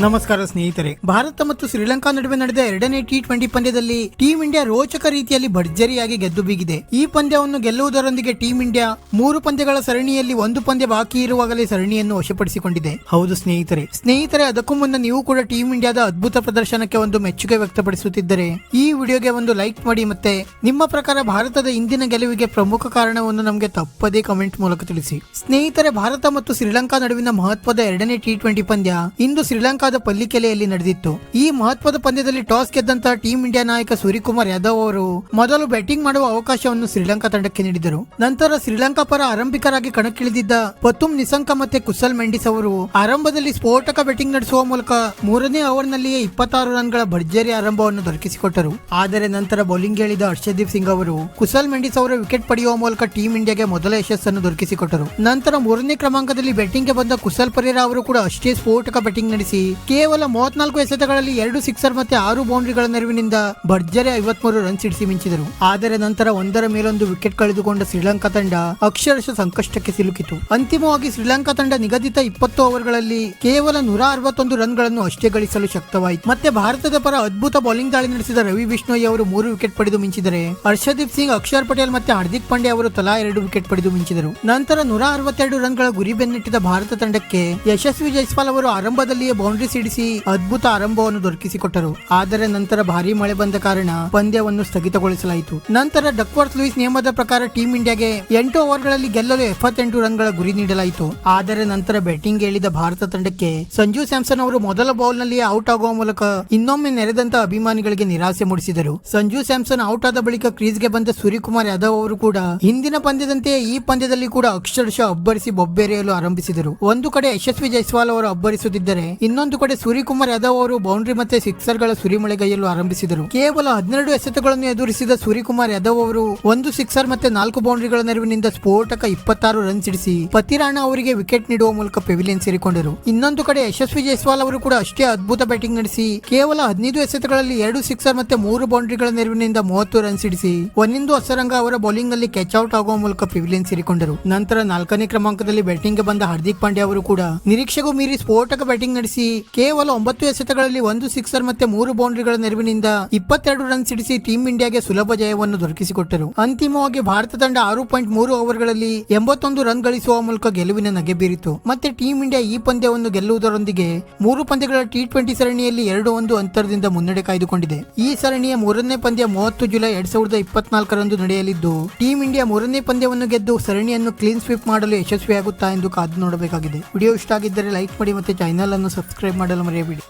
ನಮಸ್ಕಾರ ಸ್ನೇಹಿತರೆ. ಭಾರತ ಮತ್ತು ಶ್ರೀಲಂಕಾ ನಡುವೆ ನಡೆದ ಎರಡನೇ ಟಿ ಟ್ವೆಂಟಿ ಪಂದ್ಯದಲ್ಲಿ ಟೀಂ ಇಂಡಿಯಾ ರೋಚಕ ರೀತಿಯಲ್ಲಿ ಭರ್ಜರಿಯಾಗಿ ಗೆದ್ದು ಬೀಗಿದೆ. ಈ ಪಂದ್ಯವನ್ನು ಗೆಲ್ಲುವುದರೊಂದಿಗೆ ಟೀಂ ಇಂಡಿಯಾ ಮೂರು ಪಂದ್ಯಗಳ ಸರಣಿಯಲ್ಲಿ ಒಂದು ಪಂದ್ಯ ಬಾಕಿ ಇರುವಾಗಲೇ ಸರಣಿಯನ್ನು ವಶಪಡಿಸಿಕೊಂಡಿದೆ. ಹೌದು ಸ್ನೇಹಿತರೆ. ಸ್ನೇಹಿತರೆ, ಅದಕ್ಕೂ ಮುನ್ನ ನೀವು ಕೂಡ ಟೀಂ ಇಂಡಿಯಾದ ಅದ್ಭುತ ಪ್ರದರ್ಶನಕ್ಕೆ ಒಂದು ಮೆಚ್ಚುಗೆ ವ್ಯಕ್ತಪಡಿಸುತ್ತಿದ್ದರೆ, ಈ ವಿಡಿಯೋಗೆ ಒಂದು ಲೈಕ್ ಮಾಡಿ ಮತ್ತೆ ನಿಮ್ಮ ಪ್ರಕಾರ ಭಾರತದ ಇಂದಿನ ಗೆಲುವಿಗೆ ಪ್ರಮುಖ ಕಾರಣವನ್ನು ನಮಗೆ ತಪ್ಪದೇ ಕಮೆಂಟ್ ಮೂಲಕ ತಿಳಿಸಿ. ಸ್ನೇಹಿತರೆ, ಭಾರತ ಮತ್ತು ಶ್ರೀಲಂಕಾ ನಡುವಿನ ಮಹತ್ವದ ಎರಡನೇ ಟಿ ಟ್ವೆಂಟಿ ಪಂದ್ಯ ಇಂದು ಶ್ರೀಲಂಕಾದ ಪಲ್ಲಿಕೆಲೆಯಲ್ಲಿ ನಡೆದಿತ್ತು. ಈ ಮಹತ್ವದ ಪಂದ್ಯದಲ್ಲಿ ಟಾಸ್ ಗೆದ್ದಂತಹ ಟೀಂ ಇಂಡಿಯಾ ನಾಯಕ ಸೂರ್ಯಕುಮಾರ್ ಯಾದವ್ ಅವರು ಮೊದಲು ಬ್ಯಾಟಿಂಗ್ ಮಾಡುವ ಅವಕಾಶವನ್ನು ಶ್ರೀಲಂಕಾ ತಂಡಕ್ಕೆ ನೀಡಿದರು. ನಂತರ ಶ್ರೀಲಂಕಾ ಪರ ಆರಂಭಿಕರಾಗಿ ಕಣಕ್ಕಿಳಿದಿದ್ದ ಪತುಮ್ ನಿಸಂಕ ಮತ್ತೆ ಕುಸಲ್ ಮೆಂಡಿಸ್ ಅವರು ಆರಂಭದಲ್ಲಿ ಸ್ಫೋಟಕ ಬ್ಯಾಟಿಂಗ್ ನಡೆಸುವ ಮೂಲಕ ಮೂರನೇ ಓವರ್ನಲ್ಲಿಯೇ ಇಪ್ಪತ್ತಾರು ರನ್ಗಳ ಭರ್ಜರಿ ಆರಂಭವನ್ನು ದೊರಕಿಸಿಕೊಟ್ಟರು. ಆದರೆ ನಂತರ ಬೌಲಿಂಗ್ ಹೇಳಿದ ಹರ್ಷದೀಪ್ ಸಿಂಗ್ ಅವರು ಕುಸಲ್ ಮೆಂಡಿಸ್ ಅವರ ವಿಕೆಟ್ ಪಡೆಯುವ ಮೂಲಕ ಟೀಂ ಇಂಡಿಯಾಗೆ ಮೊದಲ ಯಶಸ್ಸನ್ನು ದೊರಕಿಸಿಕೊಟ್ಟರು. ನಂತರ ಮೂರನೇ ಕ್ರಮಾಂಕದಲ್ಲಿ ಬ್ಯಾಟಿಂಗ್ಗೆ ಬಂದ ಕುಸಲ್ ಪರೇರಾ ಅವರು ಕೂಡ ಅಷ್ಟೇ ಸ್ಫೋಟಕ ಬ್ಯಾಟಿಂಗ್ ನಡೆಸಿ ಕೇವಲ ಮೂವತ್ನಾಲ್ಕು ಎಸೆತಗಳಲ್ಲಿ ಎರಡು ಸಿಕ್ಸರ್ ಮತ್ತೆ ಆರು ಬೌಂಡ್ರಿಗಳ ನೆರವಿನಿಂದ ಭರ್ಜರಿ ಐವತ್ಮೂರು ರನ್ ಸಿಡಿಸಿ ಮಿಂಚಿದರು. ಆದರೆ ನಂತರ ಒಂದರ ಮೇಲೊಂದು ವಿಕೆಟ್ ಕಳೆದುಕೊಂಡ ಶ್ರೀಲಂಕಾ ತಂಡ ಅಕ್ಷರಶಃ ಸಂಕಷ್ಟಕ್ಕೆ ಸಿಲುಕಿತು. ಅಂತಿಮವಾಗಿ ಶ್ರೀಲಂಕಾ ತಂಡ ನಿಗದಿತ ಇಪ್ಪತ್ತು ಓವರ್ಗಳಲ್ಲಿ ಕೇವಲ ನೂರ ಅರವತ್ತೊಂದು ರನ್ಗಳನ್ನು ಅಷ್ಟೇ ಗಳಿಸಲು ಶಕ್ತವಾಯಿತು. ಮತ್ತೆ ಭಾರತದ ಪರ ಅದ್ಭುತ ಬೌಲಿಂಗ್ ದಾಳಿ ನಡೆಸಿದ ರವಿ ಬಿಷ್ಣೋಯಿ ಅವರು ಮೂರು ವಿಕೆಟ್ ಪಡೆದು ಮಿಂಚಿದರೆ, ಹರ್ಷದೀಪ್ ಸಿಂಗ್, ಅಕ್ಷರ್ ಪಟೇಲ್ ಮತ್ತೆ ಹಾರ್ದಿಕ್ ಪಾಂಡೆ ಅವರು ತಲಾ ಎರಡು ವಿಕೆಟ್ ಪಡೆದು ಮಿಂಚಿದರು. ನಂತರ ನೂರ ಅರವತ್ತೆರಡು ರನ್ಗಳ ಗುರಿ ಬೆನ್ನಿಟ್ಟಿದ ಭಾರತ ತಂಡಕ್ಕೆ ಯಶಸ್ವಿ ಜೈಸ್ವಾಲ್ ಅವರು ಆರಂಭದಲ್ಲಿಯೇ ಬೌಂಡ್ರಿ ಸಿಡಿಸಿ ಅದ್ಭುತ ಆರಂಭವನ್ನು ದೊರಕಿಸಿಕೊಟ್ಟರು. ಆದರೆ ನಂತರ ಭಾರಿ ಮಳೆ ಬಂದ ಕಾರಣ ಪಂದ್ಯವನ್ನು ಸ್ಥಗಿತಗೊಳಿಸಲಾಯಿತು. ನಂತರ ಡಕ್ವರ್ತ್ ಲೂಯಿಸ್ ನಿಯಮದ ಪ್ರಕಾರ ಟೀಂ ಇಂಡಿಯಾಗೆ ಎಂಟು ಓವರ್ಗಳಲ್ಲಿ ಗೆಲ್ಲಲು ಎಪ್ಪತ್ತೆಂಟು ರನ್ಗಳ ಗುರಿ ನೀಡಲಾಯಿತು. ಆದರೆ ನಂತರ ಬ್ಯಾಟಿಂಗ್ ಹೇಳಿದ ಭಾರತ ತಂಡಕ್ಕೆ ಸಂಜು ಸ್ಯಾಮ್ಸನ್ ಅವರು ಮೊದಲ ಬೌಲ್ನಲ್ಲಿ ಔಟ್ ಆಗುವ ಮೂಲಕ ಇನ್ನೊಮ್ಮೆ ನೆರೆದಂತ ಅಭಿಮಾನಿಗಳಿಗೆ ನಿರಾಸೆ ಮೂಡಿಸಿದರು. ಸಂಜು ಸ್ಯಾಮ್ಸನ್ ಔಟ್ ಆದ ಬಳಿಕ ಕ್ರೀಸ್ಗೆ ಬಂದ ಸೂರ್ಯಕುಮಾರ್ ಯಾದವ್ ಅವರು ಕೂಡ ಹಿಂದಿನ ಪಂದ್ಯದಂತೆಯೇ ಈ ಪಂದ್ಯದಲ್ಲಿ ಕೂಡ ಅಕ್ಷರಶಃ ಅಬ್ಬರಿಸಿ ಬೊಬ್ಬೆರೆಯಲು ಆರಂಭಿಸಿದರು. ಒಂದು ಕಡೆ ಯಶಸ್ವಿ ಜೈಸ್ವಾಲ್ ಅವರು ಅಬ್ಬರಿಸುತ್ತಿದ್ದರೆ ಇನ್ನೊಂದು ಕಡೆ ಸೂರ್ಯಕುಮಾರ್ ಯಾದವ್ ಅವರು ಬೌಂಡ್ರಿ ಮತ್ತೆ ಸಿಕ್ಸರ್ಗಳ ಸುರಿಮಳೆಗೈಯಲು ಆರಂಭಿಸಿದರು. ಕೇವಲ ಹದಿನೆರಡು ಎಸೆತಗಳನ್ನು ಎದುರಿಸಿದ ಸೂರ್ಯಕುಮಾರ್ ಯಾದವ್ ಅವರು ಒಂದು ಸಿಕ್ಸರ್ ಮತ್ತೆ ನಾಲ್ಕು ಬೌಂಡ್ರಿಗಳ ನೆರವಿನಿಂದ ಸ್ಫೋಟಕ ಇಪ್ಪತ್ತಾರು ರನ್ ಸಿಡಿಸಿ ಪತಿರಾಣ ಅವರಿಗೆ ವಿಕೆಟ್ ನೀಡುವ ಮೂಲಕ ಪೆವಿಲಿಯನ್ ಸೇರಿಕೊಂಡರು. ಇನ್ನೊಂದು ಕಡೆ ಯಶಸ್ವಿ ಜೈಸ್ವಾಲ್ ಅವರು ಕೂಡ ಅಷ್ಟೇ ಅದ್ಭುತ ಬ್ಯಾಟಿಂಗ್ ನಡೆಸಿ ಕೇವಲ ಹದಿನೈದು ಎಸೆತಗಳಲ್ಲಿ ಎರಡು ಸಿಕ್ಸರ್ ಮತ್ತೆ ಮೂರು ಬೌಂಡ್ರಿಗಳ ನೆರವಿನಿಂದ ಮೂವತ್ತು ರನ್ ಸಿಡಿಸಿ ಒನ್ನಿಂದು ಅಸರಂಗ ಅವರ ಬೌಲಿಂಗ್ನಲ್ಲಿ ಕ್ಯಾಚ್ ಔಟ್ ಆಗುವ ಮೂಲಕ ಪೆವಿಲಿಯನ್ ಸೇರಿಕೊಂಡರು. ನಂತರ ನಾಲ್ಕನೇ ಕ್ರಮಾಂಕದಲ್ಲಿ ಬ್ಯಾಟಿಂಗ್ಗೆ ಬಂದ ಹಾರ್ದಿಕ್ ಪಾಂಡ್ಯ ಅವರು ಕೂಡ ನಿರೀಕ್ಷೆಗೂ ಮೀರಿ ಸ್ಫೋಟಕ ಬ್ಯಾಟಿಂಗ್ ನಡೆಸಿ ಕೇವಲ ಒಂಬತ್ತು ಎಸೆತಗಳಲ್ಲಿ ಒಂದು ಸಿಕ್ಸರ್ ಮತ್ತೆ ಮೂರು ಬೌಂಡ್ರಿಗಳ ನೆರವಿನಿಂದ ಇಪ್ಪತ್ತೆರಡು ರನ್ ಸಿಡಿಸಿ ಟೀಂ ಇಂಡಿಯಾಗೆ ಸುಲಭ ಜಯವನ್ನು ದೊರಕಿಸಿಕೊಟ್ಟರು. ಅಂತಿಮವಾಗಿ ಭಾರತ ತಂಡ ಆರು ಪಾಯಿಂಟ್ ಮೂರು ಓವರ್ಗಳಲ್ಲಿ ಎಂಬತ್ತೊಂದು ರನ್ ಗಳಿಸುವ ಮೂಲಕ ಗೆಲುವಿನ ನಗೆ ಬೀರಿತು. ಮತ್ತೆ ಟೀಂ ಇಂಡಿಯಾ ಈ ಪಂದ್ಯವನ್ನು ಗೆಲ್ಲುವುದರೊಂದಿಗೆ ಮೂರು ಪಂದ್ಯಗಳ ಟಿ ಟ್ವೆಂಟಿ ಸರಣಿಯಲ್ಲಿ ಎರಡು ಒಂದು ಅಂತರದಿಂದ ಮುನ್ನಡೆ ಕಾಯ್ದುಕೊಂಡಿದೆ. ಈ ಸರಣಿಯ ಮೂರನೇ ಪಂದ್ಯ ಮೂವತ್ತು ಜುಲೈ ಎರಡ್ ಸಾವಿರದ ಇಪ್ಪತ್ನಾಲ್ಕರಂದು ನಡೆಯಲಿದ್ದು ಟೀಂ ಇಂಡಿಯಾ ಮೂರನೇ ಪಂದ್ಯವನ್ನು ಗೆದ್ದು ಸರಣಿಯನ್ನು ಕ್ಲೀನ್ ಸ್ವೀಪ್ ಮಾಡಲು ಯಶಸ್ವಿಯಾಗುತ್ತಾ ಎಂದು ಕಾದು ನೋಡಬೇಕಾಗಿದೆ. ವಿಡಿಯೋ ಇಷ್ಟ ಆಗಿದ್ದರೆ ಲೈಕ್ ಮಾಡಿ ಮತ್ತೆ ಚಾನೆಲ್ ಅನ್ನು ಸಬ್ಸ್ಕ್ರೈಬ್ ಮಾಡಲು ಮರೆಯಬೇಡಿ